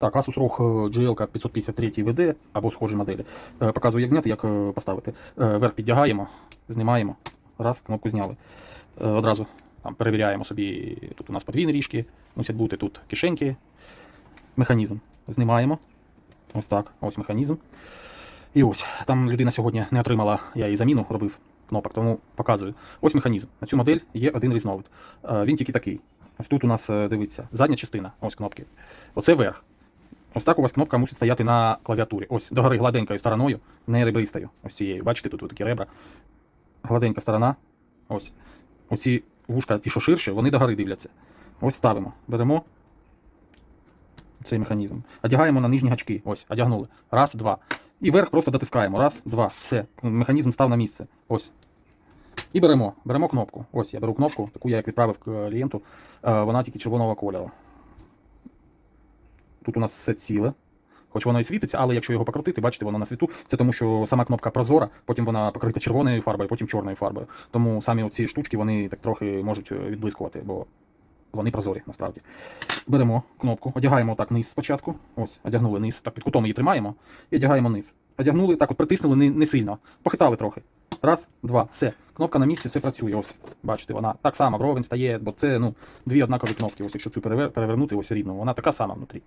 Так, Asus ROG GL 553 VD або схожі моделі. Е, Показую, як зняти, як е, поставити. Е, Верх піддягаємо, знімаємо. Раз, кнопку зняли. Одразу там, перевіряємо собі. Тут у нас подвійні ріжки, мусять бути тут кишеньки. Механізм. Знімаємо. Ось так, ось механізм. І ось, там людина сьогодні не отримала, я їй заміну робив кнопок, тому показую. Ось механізм. На цю модель є один різновид. Він тільки такий. Ось тут у нас дивиться задня частина, ось кнопки. Оце верх. Ось так у вас кнопка мусить стояти на клавіатурі. Ось догори гладенькою стороною, не ребристою. Ось цією. Бачите, тут такі ребра. Гладенька сторона. Ось. Оці вушка, ті, що ширше, вони догори дивляться. Ось ставимо. Беремо цей механізм. Одягаємо на нижні гачки. Ось, одягнули. Раз, два. І верх просто дотискаємо. Раз, два. Все. Механізм став на місце. Ось. І беремо. Беремо кнопку. Ось я беру кнопку, таку я як відправив клієнту. Е, Вона тільки червоного кольору. Тут у нас все ціле. Хоч воно і світиться, але якщо його покрутити, бачите, воно на світу. Це тому, що сама кнопка прозора, потім вона покрита червоною фарбою, потім чорною фарбою. Тому самі ці штучки вони так трохи можуть е, відблискувати, бо вони прозорі насправді. Беремо кнопку, одягаємо так низ спочатку. Ось, одягнули низ, так під кутом її тримаємо і одягаємо низ. Одягнули, так от притиснули не, не сильно. Похитали трохи. Раз, два, все. Кнопка на місці, все працює. Ось, бачите, вона так само вровень стає, бо це ну, дві однакові кнопки. Ось якщо цю перевернути, ось рідну, вона така сама внутрі.